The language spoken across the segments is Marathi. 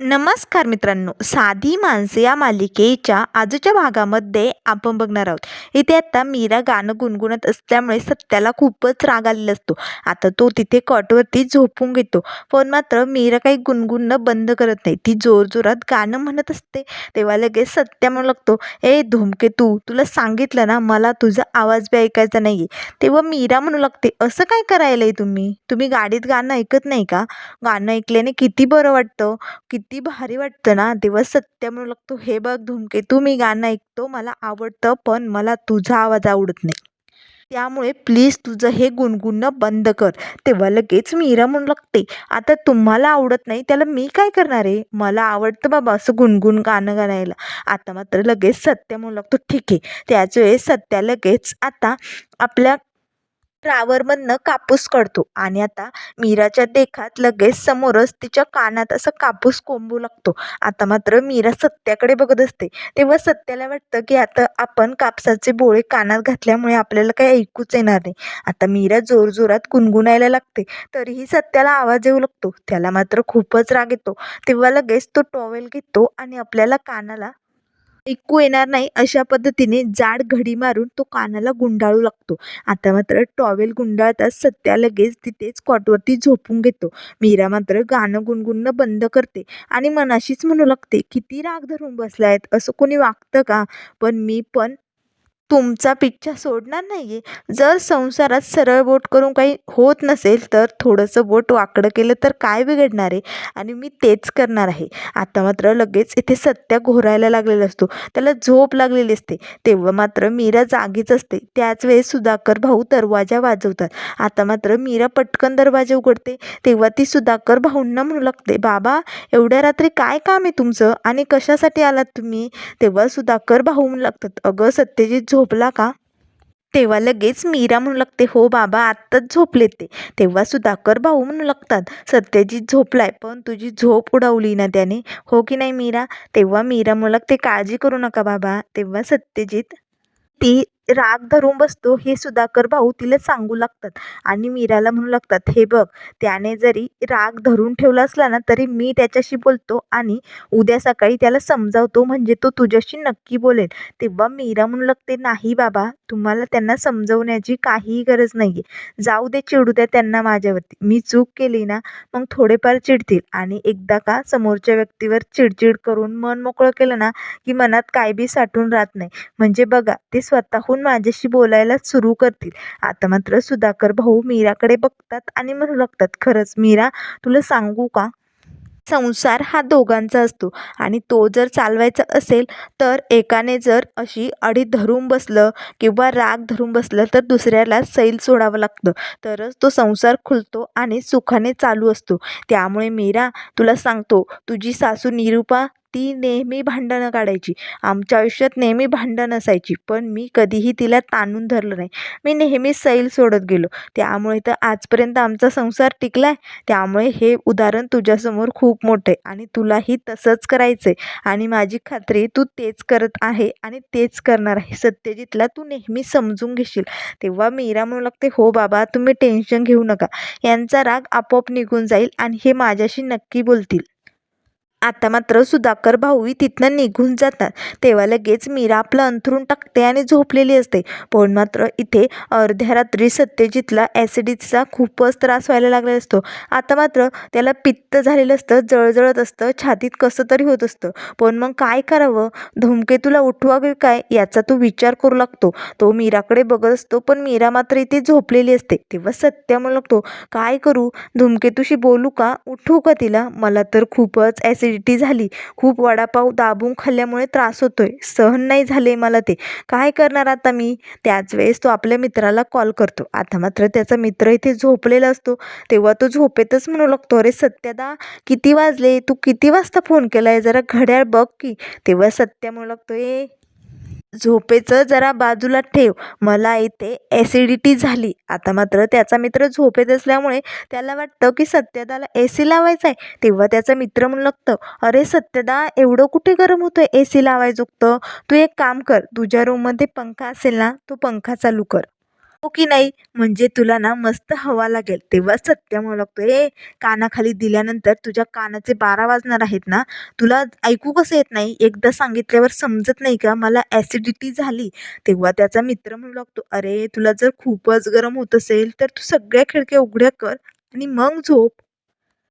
नमस्कार मित्रांनो साधी माणसे या मालिकेच्या आजच्या भागामध्ये आपण बघणार आहोत. इथे आता मीरा गाणं गुणगुणत असल्यामुळे सत्याला खूपच राग आलेला असतो. आता तो तिथे कॉटवरती झोपून घेतो. पण मात्र मीरा काही गुणगुणणं बंद करत नाही. ती जोरजोरात गाणं म्हणत असते. तेव्हा लगेच सत्या म्हणू लागतो ए धूमकेतू तुला सांगितलं ना मला तुझा आवाज बी ऐकायचा नाही आहे तेव्हा मीरा म्हणू लागते असं काय करायला आहे तुम्ही? तुम्ही गाडीत गाणं ऐकत नाही का? गाणं ऐकल्याने किती बरं वाटतं? किती भारी वाटतं ना तेव्हा सत्य म्हणू लागतो हे बघ धूमकेतू मी गाणं ऐकतो मला आवडतं पण मला तुझा आवाज आवडत नाही. त्यामुळे प्लीज तुझं हे गुणगुणणं बंद कर. तेव्हा लगेच मीरा म्हणू लागते आता तुम्हाला आवडत नाही त्याला मी काय करणार आहे? मला आवडतं बाबा असं गुणगुण गाणं गायला आता मात्र लगेच सत्य म्हणू लागतो ठीक आहे. त्याच वेळेस सत्या लगेच आता आपल्या ड्रावरमधनं कापूस काढतो. आणि आता मीराच्या देखात लगेच समोरच तिच्या कानात असं कापूस कोंबू लागतो. आता मात्र मीरा सत्याकडे बघत असते. तेव्हा सत्याला वाटतं की आता आपण कापसाचे बोळे कानात घातल्यामुळे आपल्याला काही ऐकूच येणार नाही. आता मीरा जोरजोरात गुणगुणायला लागते. तरीही सत्याला आवाज येऊ लागतो. त्याला मात्र खूपच राग येतो. तेव्हा लगेच तो टॉवेल घेतो आणि आपल्याला कानाला ऐकू येणार नाही अशा पद्धतीने जाड घडी मारून तो कानाला गुंडाळू लागतो. आता मात्र टॉवेल गुंडाळताच सत्या लगेच तिथेच कॉटवरती झोपून घेतो. मीरा मात्र गाणं गुणगुणणं बंद करते आणि मनाशीच म्हणू लागते किती राग धरून बसलायत? असं कोणी वागतं का? पण मी पण तुमचा पिच्छा सोडणार नाही आहे जर संसारात सरळ बोट करून काही होत नसेल तर थोडंसं बोट वाकडं केलं तर काय बिघडणार आहे? आणि मी तेच करणार आहे. आता मात्र लगेच इथे सत्या घोरायला लागलेला असतो. त्याला झोप लागलेली असते. तेव्हा मात्र मीरा जागीच असते. त्याच वेळेस सुधाकर भाऊ दरवाजा वाजवतात. आता मात्र मीरा पटकन दरवाजा उघडते. तेव्हा ती सुधाकर भाऊंना म्हणू लागते बाबा एवढ्या रात्री काय काम आहे तुमचं? आणि कशासाठी आलात तुम्ही? तेव्हा सुधाकर भाऊ म्हणू लागतात अगं सत्यजित झोपला का? तेव्हा लगेच मीरा म्हणू लागते हो बाबा आत्ताच झोपले ते. तेव्हा सुधाकर भाऊ म्हणू लागतात सत्यजित झोपलाय पण तुझी झोप उडवली ना त्याने. हो की नाही मीरा? तेव्हा मीरा म्हणू लागते काळजी करू नका बाबा. तेव्हा सत्यजित ती राग धरून बसतो हे सुधाकर भाऊ तिला सांगू लागतात आणि मीराला म्हणू लागतात हे बघ त्याने जरी राग धरून ठेवला असला ना तरी मी त्याच्याशी बोलतो आणि उद्या सकाळी त्याला समजावतो म्हणजे तो तुझ्याशी नक्की बोलेल. तेव्हा मीरा म्हणू लागते नाही बाबा तुम्हाला त्यांना समजवण्याची काहीही गरज नाही आहे जाऊ दे चिडू द्या त्यांना माझ्यावरती. मी चूक केली ना मग थोडेफार चिडतील आणि एकदा का समोरच्या व्यक्तीवर चिडचिड करून मन मोकळं केलं ना की मनात काय बी साठून राहत नाही. म्हणजे बघा ते स्वतःहून माझ्याशी बोलायला सुरू करतील. आता मात्र सुधाकर भाऊ मीराकडे बघतात आणि म्हणू लागतात खरंच मीरा तुला सांगू का? संसार हा दोघांचा असतो आणि तो जर चालवायचा असेल तर एकाने जर अशी अडी धरून बसलं किंवा राग धरून बसलं तर दुसऱ्याला सैल सोडावं लागतं. तरच तो संसार खुलतो आणि सुखाने चालू असतो. त्यामुळे मीरा तुला सांगतो तुझी सासू निरूपा ती नेहमी भांडणं काढायची. आमच्या आयुष्यात नेहमी भांडण असायची पण मी कधीही तिला ताणून धरलं नाही. मी नेहमी सैल सोडत गेलो. त्यामुळे तर आजपर्यंत आमचा संसार टिकला आहे त्यामुळे हे उदाहरण तुझ्यासमोर खूप मोठं आहे आणि तुलाही तसंच करायचं आहे आणि माझी खात्री तू तेच करत आहे आणि तेच करणार आहे. सत्यजितला तू नेहमी समजून घेशील. तेव्हा मीरा म्हणू लागते हो बाबा तुम्ही टेन्शन घेऊ नका. यांचा राग आपोआप निघून जाईल आणि हे माझ्याशी नक्की बोलतील. आता मात्र सुधाकर भाऊही तिथनं निघून जातात. तेव्हा लगेच मीरा आपलं अंथरून टाकते आणि झोपलेली असते. पण मात्र इथे अर्ध्या रात्री सत्यजितला ॲसिडिटीचा खूपच त्रास व्हायला लागलेला असतो. आता मात्र त्याला पित्त झालेलं असतं जळजळत असतं छातीत कसं तरी होत असतं. पण मग काय करावं? धूमकेतूला उठवावे काय? याचा तो विचार करू लागतो. तो मीराकडे बघत असतो पण मीरा मात्र इथे झोपलेली असते. तेव्हा सत्य म्हणू लागतो काय करू? धूमकेतूशी बोलू का? उठवू का तिला? मला तर खूपच ॲसिड ॲसिडिटी झाली. खूप वडापाव दाबून खाल्ल्यामुळे त्रास होतो आहे सहन नाही झाले मला ते. काय करणार आता मी? त्याच वेळेस तो आपल्या मित्राला कॉल करतो. आता मात्र त्याचा मित्र इथे झोपलेला असतो. तेव्हा तो झोपेतच म्हणू लागतो अरे सत्यदा किती वाजले? तू किती वाजता फोन केला आहे जरा घड्याळ बघ की. तेव्हा सत्य म्हणू लागतो ए झोपेचं जरा बाजूला ठेव. मला इथे ॲसिडिटी झाली. आता मात्र त्याचा मित्र झोपेत असल्यामुळे त्याला वाटतं की सत्यदाला ए सी लावायचा आहे तेव्हा त्याचा मित्र म्हणू लागतं अरे सत्यदा एवढं कुठे गरम होतं ए सी लावायचं? तू एक काम कर तुझ्या रूममध्ये पंखा असेल ना तो पंखा चालू कर. हो की नाही? म्हणजे तुला ना मस्त हवा लागेल. तेव्हा सत्य म्हणू लागतो ए कानाखाली दिल्यानंतर तुझ्या कानाचे बारा वाजणार आहेत ना? तुला ऐकू कसं येत नाही? एकदा सांगितल्यावर समजत नाही का? मला ॲसिडिटी झाली. तेव्हा त्याचा मित्र म्हणू लागतो अरे तुला जर खूपच गरम होत असेल तर तू सगळ्या खिडक्या उघड्या कर आणि मग झोप.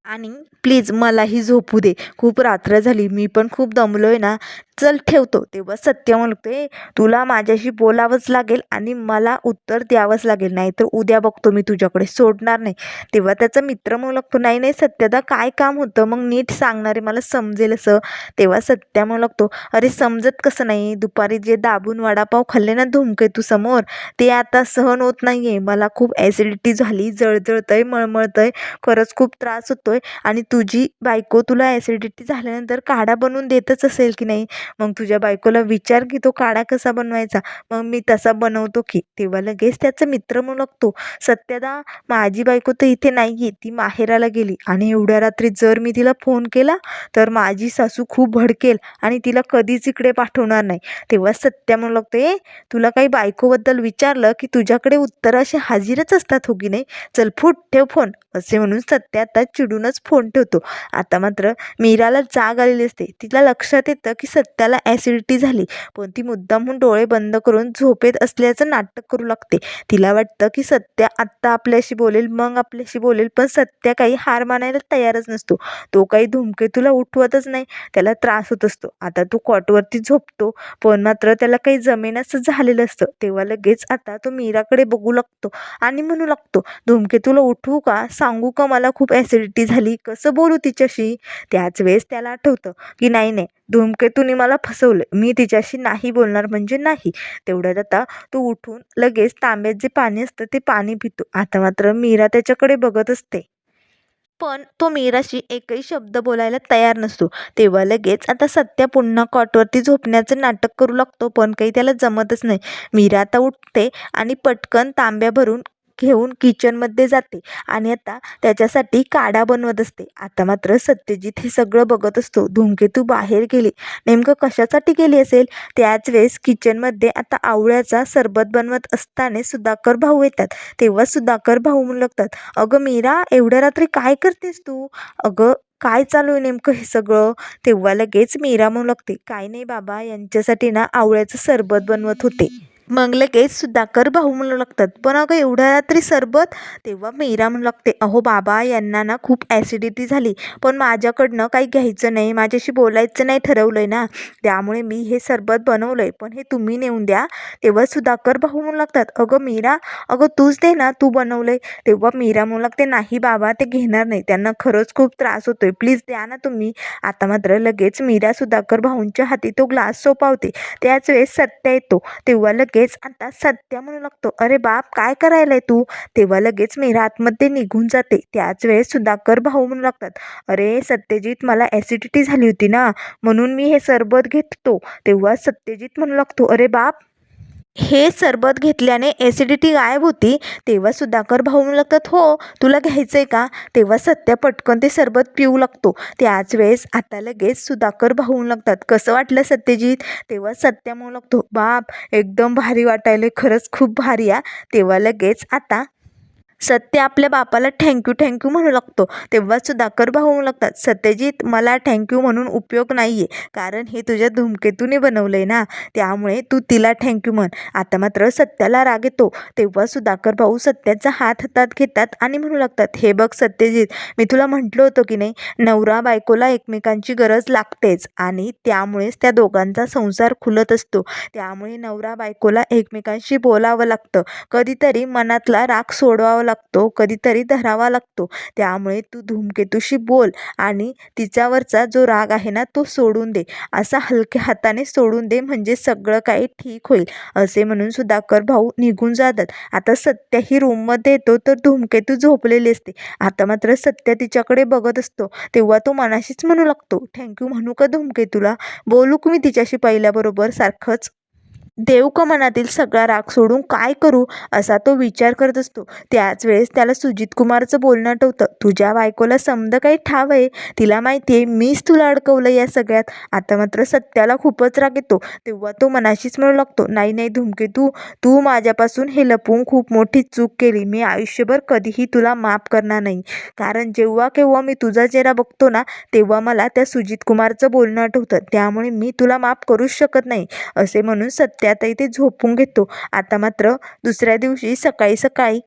आणि प्लीज मलाही झोपू दे. खूप रात्र झाली. मी पण खूप दमलोय ना. चल ठेवतो. तेव्हा सत्य म्हणते तुला माझ्याशी बोलावंच लागेल आणि मला उत्तर द्यावंच लागेल. नाहीतर उद्या बघतो मी तुझ्याकडे सोडणार नाही. तेव्हा त्याचा मित्र म्हणू लागतो नाही नाही सत्यदा काय काम होतं? मग नीट सांगणारे मला समजेल असं. तेव्हा सत्या म्हणू लागतो अरे समजत कसं नाही? दुपारी जे दाबून वडापाव खाल्ले ना धुमकेतू समोर ते आता सहन होत नाही आहे मला खूप ॲसिडिटी झाली जळजळतंय मळमळतंय. खरंच खूप त्रास होतोय आणि तुझी बायको तुला ॲसिडिटी झाल्यानंतर काढा बनवून देतच असेल की नाही? मग तुझ्या बायकोला विचार की तो काढा कसा बनवायचा? मग मी तसा बनवतो की. तेव्हा लगेच त्याचा मित्र म्हणू लागतो सत्यदा माझी बायको तर इथे नाही आहे ती माहेराला गेली. आणि एवढ्या रात्री जर मी तिला फोन केला तर माझी सासू खूप भडकेल आणि तिला कधीच इकडे पाठवणार नाही. तेव्हा सत्या म्हणू लागतो ए तुला काही बायकोबद्दल विचारलं की तुझ्याकडे उत्तर असे हाजीरच असतात हो की नाही? चल फुट ठेव फोन. असे म्हणून सत्या आता चिडूनच फोन ठेवतो. आता मात्र मीराला जाग आलेली असते. तिला लक्षात येतं की त्याला ॲसिडिटी झाली. पण ती मुद्दामहून डोळे बंद करून झोपेत असल्याचं नाटक करू लागते. तिला वाटतं की सत्या आत्ता आपल्याशी बोलेल मग आपल्याशी बोलेल पण सत्या काही हार मानायला तयारच नसतो. तो काही धुमकेतूला उठवतच नाही. त्याला त्रास होत असतो. आता तो कॉटवरती झोपतो पण मात्र त्याला काही जमेनाचं झालेलं असतं. तेव्हा लगेच आता तो मीराकडे बघू लागतो आणि म्हणू लागतो धुमकेतूला उठवू का? सांगू का मला खूप ॲसिडिटी झाली? कसं बोलू तिच्याशी? त्याच वेळेस त्याला आठवतं की नाही नाही धूमकेतूने मला फसवलं. मी तिच्याशी नाही बोलणार म्हणजे नाही. तेवढ्यात आता तो उठून लगेच तांब्यात जे पाणी असतं ते पाणी पितो. आता मात्र मीरा त्याच्याकडे बघत असते. पण तो मीराशी एकही शब्द बोलायला तयार नसतो. तेव्हा लगेच आता सत्या पुन्हा कॉटवरती झोपण्याचं नाटक करू लागतो पण काही त्याला जमतच नाही. मीरा आता उठते आणि पटकन तांब्या भरून घेऊन किचनमध्ये जाते आणि आता त्याच्यासाठी काढा बनवत असते. आता मात्र सत्यजित हे सगळं बघत असतो. धूमकेतू बाहेर गेली. नेमकं कशासाठी गेली असेल? त्याच वेळेस किचनमध्ये आता आवळ्याचा सरबत बनवत असताना सुधाकर भाऊ येतात. तेव्हा सुधाकर भाऊ म्हणू लागतात अगं मीरा एवढ्या रात्री काय करतेस तू? अगं काय चालू आहे नेमकं हे सगळं? तेव्हा लगेच मीरा म्हणू लागते काय नाही बाबा यांच्यासाठी ना आवळ्याचं सरबत बनवत होते. मग लगेच सुधाकर भाऊ म्हणू लागतात. पण अगं एवढ्या रात्री सरबत तेव्हा मीरा म्हणू लागते अहो बाबा यांना ना खूप ॲसिडिटी झाली. पण माझ्याकडनं काही घ्यायचं नाही माझ्याशी बोलायचं नाही ठरवलं आहे ना. त्यामुळे मी हे सरबत बनवलं आहे पण हे तुम्ही नेऊन द्या. तेव्हा सुधाकर भाऊ म्हणू लागतात अगं मीरा अगं तूच दे ना तू बनवलं आहे तेव्हा मीरा म्हणू लागते नाही बाबा ते घेणार नाही. त्यांना खरंच खूप त्रास होतो आहे प्लीज द्या ना तुम्ही. आता मात्र लगेच मीरा सुधाकर भाऊंच्या हाती तो ग्लास सोपावते. त्याच वेळेस सत्या येतो. तेव्हा लगेच आता सत्य म्हणू लागतो. अरे बाप काय करायलाय तू? तेव्हा लगेच मी आतमध्ये निघून जाते. त्याच वेळेस सुधाकर भाऊ म्हणू लागतात अरे सत्यजित मला ॲसिडिटी झाली होती ना म्हणून मी हे सरबत घेतो. तेव्हा सत्यजित म्हणू लागतो अरे बाप हे सरबत घेतल्याने ॲसिडिटी गायब होती. तेव्हा सुधाकर भाऊ लागतात हो तुला घ्यायचं आहे का? तेव्हा सत्या पटकन ते सरबत पिऊ लागतो. त्याच वेळेस आता लगेच सुधाकर भाऊ लागतात कसं वाटलं सत्यजित? तेव्हा सत्या म्हणू लागतो बाप एकदम भारी वाटायले खरंच खूप भारी आ. तेव्हा लगेच आता सत्य आपल्या बापाला थँक्यू थँक्यू म्हणू लागतो. तेव्हा सुधाकर भाऊ म्हणू लागतात. सत्यजित मला थँक्यू म्हणून उपयोग नाही आहे कारण हे तुझ्या धूमकेतूने बनवलं आहे ना. त्यामुळे तू तिला थँक्यू म्हण. आता मात्र सत्याला राग येतो. तेव्हा सुधाकर भाऊ हो सत्याचा हात हातात घेतात आणि म्हणू लागतात हे बघ सत्यजित मी तुला म्हटलं होतं की नाही नवरा बायकोला एकमेकांची गरज लागतेच आणि त्यामुळेच त्या दोघांचा संसार खुलत असतो. त्यामुळे नवरा बायकोला एकमेकांशी बोलावं लागतं. कधीतरी मनातला राग सोडवावा लागतो कधीतरी धरावा लागतो. त्यामुळे तू धूमकेतूशी बोल आणि तिच्यावरचा जो राग आहे ना तो सोडून दे. असा हलक्या हाताने सोडून दे म्हणजे सगळं काही ठीक होईल असे म्हणून सुधाकर भाऊ निघून जातात. आता सत्याही रूममध्ये येतो तर धूमकेतू झोपलेली असते. आता मात्र सत्य तिच्याकडे बघत असतो. तेव्हा तो मनाशीच म्हणू लागतो थँक्यू म्हणू का धूमकेतूला? बोलू मी तिच्याशी पहिल्याबरोबर? सारखंच देव का मनातील सगळा राग सोडून काय करू असा तो विचार करत असतो. त्याच वेळेस त्याला सुजित कुमारचं बोलणं आठवतं. तुझ्या बायकोला समद काही ठाव आहे. तिला माहिती आहे मीच तुला अडकवलं या सगळ्यात. आता मात्र सत्याला खूपच राग येतो. तेव्हा तो मनाशीच म्हणू लागतो नाही नाही धूमकेतू तू माझ्यापासून हे लपवून खूप मोठी चूक केली. मी आयुष्यभर कधीही तुला माफ करणार नाही. कारण जेव्हा केव्हा मी तुझा चेहरा बघतो ना तेव्हा मला त्या सुजित कुमारचं बोलणं आठवतं. त्यामुळे मी तुला माफ करूच शकत नाही असे म्हणून आता ते झोपून घेतो. आता मात्र दुसऱ्या दिवशी सकाळी सकाळी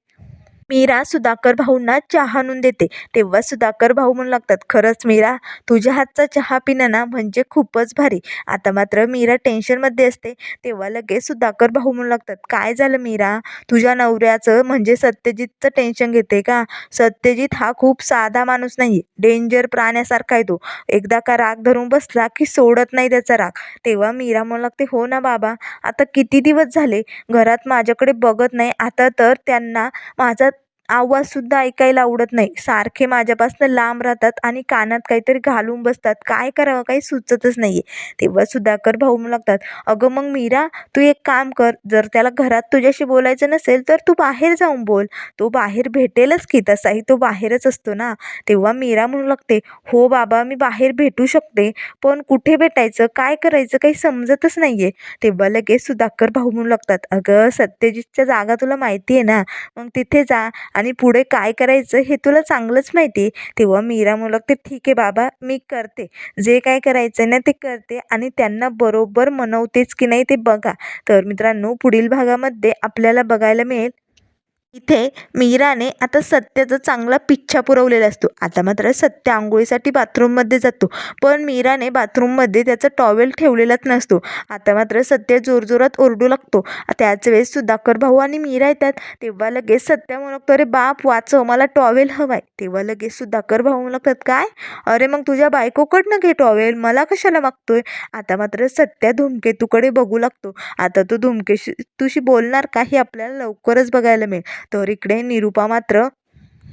मीरा सुधाकर भाऊंना चहा आणून देते. तेव्हा सुधाकर भाऊ म्हणू लागतात खरंच मीरा तुझ्या हातचा चहा पिणं ना म्हणजे खूपच भारी. आता मात्र मीरा टेन्शनमध्ये असते. तेव्हा लगेच सुधाकर भाऊ म्हणू लागतात काय झालं मीरा? तुझ्या नवऱ्याचं म्हणजे सत्यजितचं टेन्शन घेते का? सत्यजित हा खूप साधा माणूस नाही डेंजर प्राण्यासारखा आहे तो. एकदा का राग धरून बसला की सोडत नाही त्याचा राग. तेव्हा मीरा म्हणू लागते हो ना बाबा आता किती दिवस झाले? घरात माझ्याकडे बघत नाही. आता तर त्यांना माझा आवाजसुद्धा ऐकायला आवडत नाही. सारखे माझ्यापासून लांब राहतात आणि कानात काहीतरी घालून बसतात. काय करावं? काही सुचतच नाही आहे तेव्हा सुधाकर भाऊ म्हणू लागतात अगं मग मीरा तू एक काम कर. जर त्याला घरात तुझ्याशी बोलायचं नसेल तर तू बाहेर जाऊन बोल. तो बाहेर भेटेलच की? तसाही तो बाहेरच असतो ना? तेव्हा मीरा म्हणू लागते हो बाबा मी बाहेर भेटू शकते पण कुठे भेटायचं? काय करायचं? काही समजतच नाही आहे तेव्हा लगेच सुधाकर भाऊ म्हणू लागतात अगं सत्यजितच्या जागा तुला माहिती आहे ना? मग तिथे जा आणि पुढे काय करायचं हे तुला चांगलंच माहिती. आहे तेव्हा मीरा म्हणू लागते ठीक आहे बाबा मी करते. जे काय करायचं आहे ना ते करते आणि त्यांना बरोबर मनवतेच की नाही ते बघा. तर मित्रांनो पुढील भागामध्ये आपल्याला बघायला मिळेल इथे मीराने आता सत्याचा चांगला पिच्छा पुरवलेला असतो. आता मात्र सत्य आंघोळीसाठी बाथरूममध्ये जातो. पण मीराने बाथरूममध्ये त्याचा टॉवेल ठेवलेलाच नसतो. आता मात्र सत्य जोरजोरात ओरडू लागतो. त्याच वेळेस सुधाकर भाऊ आणि मीरा येतात. तेव्हा लगेच सत्या म्हणू लागतो अरे बाप वाचव मला टॉवेल हवाय. तेव्हा लगेच सुधाकर भाऊ लागतात काय? अरे मग तुझ्या बायकोकडनं घे टॉवेल मला कशाला मागतोय आता मात्र सत्या धूमकेतूकडे बघू लागतो. आता तो धूमकेशी तुशी बोलणार का हे आपल्याला लवकरच बघायला मिळेल. तर इकडे निरुपा मात्र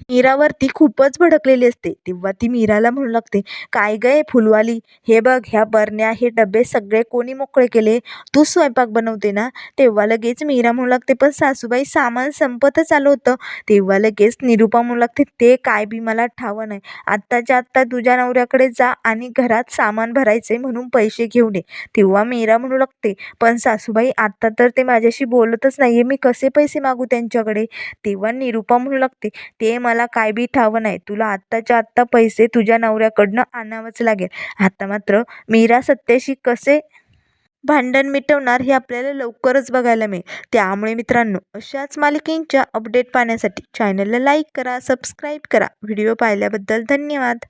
मीरावरती खूपच भडकलेली असते. तेव्हा ती मीराला म्हणू लागते काय गय फुलवाली? हे बघ ह्या बरण्या हे डबे सगळे कोणी मोकळे केले? तू स्वयंपाक बनवते ना? तेव्हा लगेच मीरा म्हणू लागते पण सासूबाई सामान संपतच आलं होतं. तेव्हा लगेच निरुपा म्हणू लागते ते काय बी मला ठावं नाही. आत्ताच्या आत्ता तुझ्या नवऱ्याकडे जा आणि घरात सामान भरायचे म्हणून पैसे घेऊन ये. तेव्हा मीरा म्हणू लागते पण सासूबाई आत्ता तर ते माझ्याशी बोलतच नाही आहे मी कसे पैसे मागू त्यांच्याकडे? तेव्हा निरुपा म्हणू लागते ते मला काय बी ठावं नाही. तुला आत्ताच्या आत्ता पैसे तुझ्या नवऱ्याकडनं आणावंच लागेल. आता मात्र मीरा सत्याशी कसे भांडण मिटवणार हे आपल्याला लवकरच बघायला मिळेल. त्यामुळे मित्रांनो अशाच मालिकेंच्या अपडेट पाहण्यासाठी चॅनलला लाईक करा सबस्क्राईब करा. व्हिडिओ पाहिल्याबद्दल धन्यवाद.